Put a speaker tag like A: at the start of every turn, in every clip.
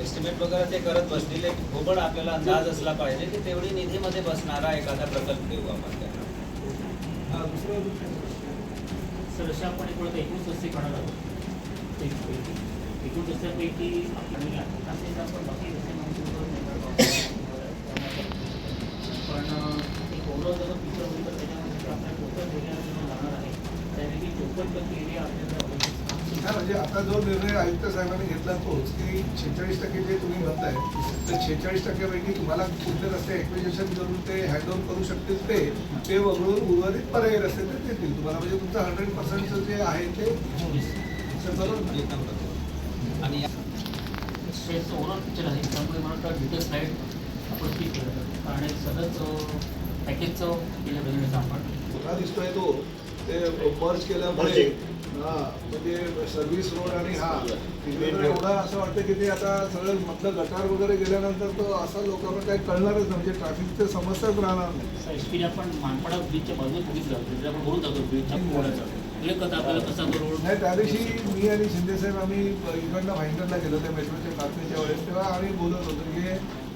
A: Estimate वगैरे ते करत बसतील. एक घोबड आपल्याला अंदाज असला पाहिजे की तेवढी निधीमध्ये बसणारा एखादा प्रकल्प देऊ आपण त्यांना
B: सर अशा आपण एकूण एकूण सस्ते काढायला आहोत. एकूण सस्त्यापैकी आपण आपण बाकी पण एक ओव्हरऑल जर पिक्चर बघितलं त्याच्यामध्ये आपल्या टोटल एरिया जाणार आहे. त्यापैकी चोपन्न टक्के एरिया आपल्याला
C: म्हणजे आता जो निर्णय आयुक्त साहेबांनी घेतला तोच की छेचाळीस टक्के जे तुम्ही म्हणताय तर छेचाळीस टक्क्यापैकी तुम्हाला कुठले रस्ते एक्विजेशन करून ते हँड ओव्हर करू शकतील ते ते वगळून उर्वरित पर्यायी रस्ते ते देतील तुम्हाला. म्हणजे तुमचं हंड्रेड पर्सेंटचं जे आहे ते ते बरोबर.
A: आणि
B: स्टेटचं ओव्हरऑल पिक्चर आहे त्यामुळे मला वाटतं डिटेल स्लाईड आपण क्लिक केलं कारण सतत पॅकेजचं केलं पाहिजे आपण
C: मोठा दिसतोय तो ते मर्ज केल्यामुळे हा म्हणजे सर्व्हिस रोड आणि हा तिकडे तर एवढा असं वाटतं की ते आता सगळं मधलं गटार वगैरे गेल्यानंतर तो असं लोकांना काही कळणारच नाही. म्हणजे ट्रॅफिकची समस्याच राहणार नाही.
B: आपण मानपाडा ब्रिजच्या बाजूने बघितलं तिथे आपण बोलून जातो रोड
C: नाही त्या दिवशी मी आणि शिंदेसाहेब आम्ही इकडनं भाईंदरला गेलो त्या मेट्रोच्या कारखान्याच्या वेळेस. तेव्हा आम्ही बोलत होतो की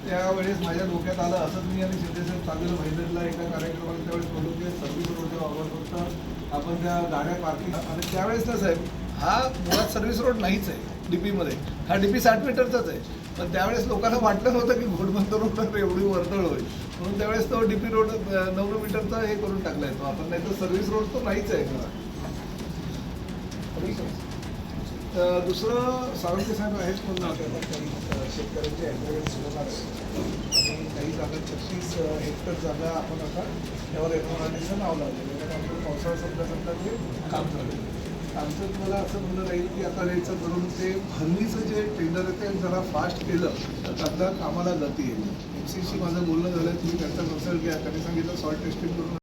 C: त्यावेळेस माझ्या डोक्यात आलं असंच मी आणि शिंदेसाहेब चाललेलो भाईंदरला एका कार्यक्रमाला त्यावेळेस बोललो की सर्व्हिस रोडचा वापर फक्त आपण त्या गाड्या पार्किंग आणि त्यावेळेस ना साहेब हा मुळात सर्व्हिस रोड नाहीच आहे डीपीमध्ये हा डीपी साठ मीटरचाच आहे. पण त्यावेळेस लोकांना वाटलं नव्हतं की घोडबंदर रोडवर एवढी वर्दळ होईल. म्हणून त्यावेळेस तो डीपी रोड नऊ मीटरचा हे करून टाकलाय तो. आपण नाही तर सर्व्हिस रोड तो नाहीच आहे खरा. दुसरं सावंत साहेब आहेच पण आपल्याला काही शेतकऱ्यांचे आणि काही जागा छत्तीस हेक्टर जागा आपण आता त्यावर एकोणालीचं नाव लावलेलं आहे. पावसाळा संपल्या संपल्या ते काम चालू आमचं तुम्हाला असं म्हणणं राहील की आता याचं करून ते हल्लीचं जे टेंडर आहे ते जरा फास्ट केलं तर त्यातल्या कामाला गती येईल. एम सी माझं बोलणं झालं तुम्ही त्यांचा कन्सल्ट घ्या. त्यांनी सांगितलं सॉल्ट टेस्टिंग करून